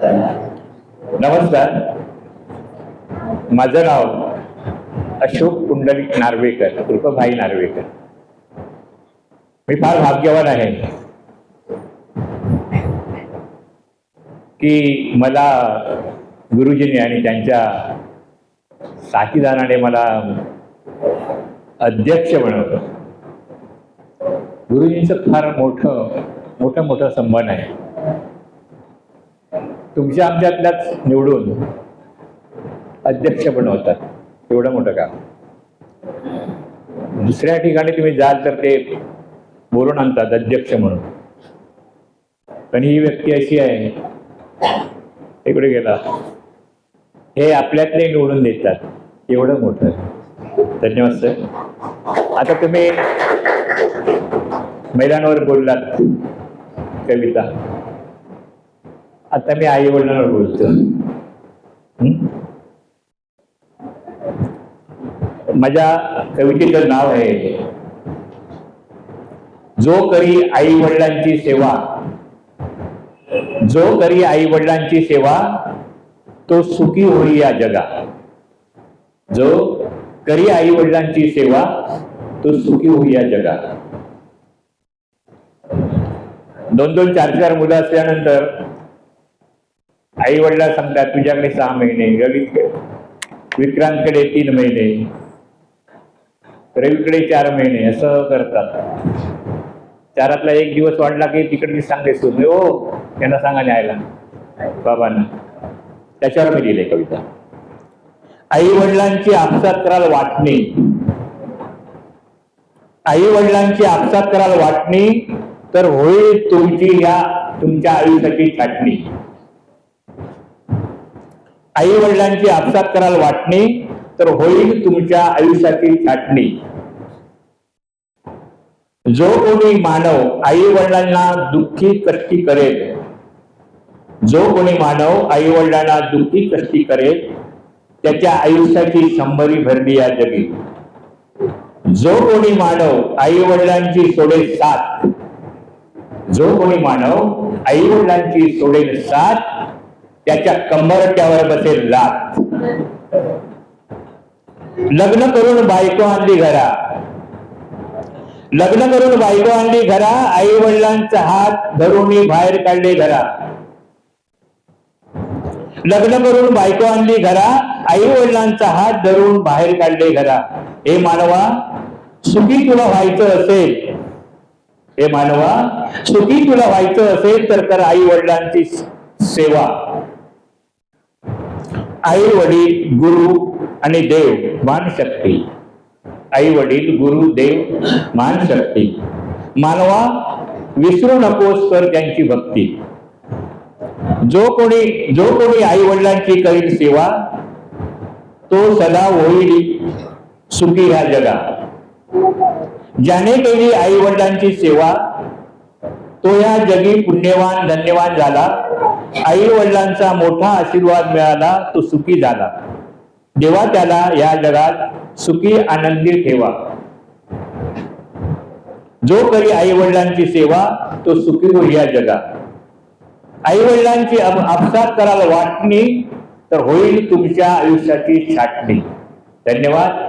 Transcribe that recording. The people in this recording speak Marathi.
नमस्कार. माझं नाव अशोक पुंडलिक नार्वेकर कृपभाई भाई नार्वेकर. मी फार भाग्यवान आहे की मला गुरुजींनी आणि त्यांच्या साथीदाराने मला अध्यक्ष बनवलं. गुरुजींचं फार मोठं मोठं मोठं संबंध आहे. तुमच्या आमच्यातल्याच निवडून अध्यक्ष बनवतात. एवढं मोठं काम. दुसऱ्या ठिकाणी तुम्ही जाल तर ते बोलून आणतात अध्यक्ष म्हणून. पण ही व्यक्ती अशी आहे इकडे गेला. हे आपल्यातले निवडून देतात. एवढं मोठं. धन्यवाद सर. आता तुम्ही मैदानावर बोललात कविता. आता मी आई वडिलांवर बोलतो माझ्या कवितेचं नाव आहे जो करी आई वडिलांची सेवा जो करी आई वडिलांची सेवा तो सुखी होई या जगा. जो करी आई वडिलांची सेवा तो सुखी होई या जगा. दोन दोन चार चार मुलं असल्यानंतर आई वडिला सांगतात तुझ्याकडे सहा महिने ललित विक्रांतकडे तीन महिने रवीकडे चार महिने असं करतात. चारातला एक दिवस वाढला की तिकडे सांगते तुम्ही हो, ओ त्यांना सांगा न्यायला बाबांना. त्याच्यावर मी लिहिले कविता. आई वडिलांची आपसात कराल वाटणी. आई वडिलांची आपसात कराल वाटणी तर होईल तुमची या तुमच्या आयुष्याची छाटणी. आई वडिलांची आपसात कराल वाटणी तर होईल तुमच्या आयुष्याची छाटणी. जो कोणी मानव आई वडिलांना दुःखी कष्टी करेल जो कोणी मानव आई वडिलांना दुःखी कष्टी करेल त्याच्या आयुष्याची शंभरी भरली या जगी. जो कोणी मानव आई वडिलांची सोडेल साथ जो कोणी मानव आई वडिलांची सोडेल साथ त्याच्या कंबरट्यावर बसेल लाथ लग्न करून बायको आणली घरा. लग्न करून बायको आणली घरा आई वडिलांचा हात धरून बाहेर काढले घरा. लग्न करून बायको आणली घरा आई वडिलांचा हात धरून बाहेर काढले घरा. हे मानवा सुखी तुला व्हायचं असेल. हे मानवा सुखी तुला व्हायचं असेल तर आई वडिलांची सेवा. आई वडील गुरु आणि देव मान शक्ती. आई वडील गुरु देव मान शक्ती. मानवा विसरू नकोस तर त्यांची भक्ती. जो कोणी जो कोणी आई वडिलांची करील सेवा तो सदा होईल सुखी ह्या जगा ज्याने केली आई वडिलांची सेवा तो या जगी पुण्यवान धन्यवान झाला. आई वडिलांचा मोठा आशीर्वाद मिळाला तो सुखी झाला. देवा त्याला या जगात सुखी आनंदी ठेवा. जो करी आई वडिलांची सेवा तो सुखी होईल या जगात. आई वडिलांची अपसात करायला वाटणी तर होईल तुमच्या आयुष्याची छाटणी. धन्यवाद.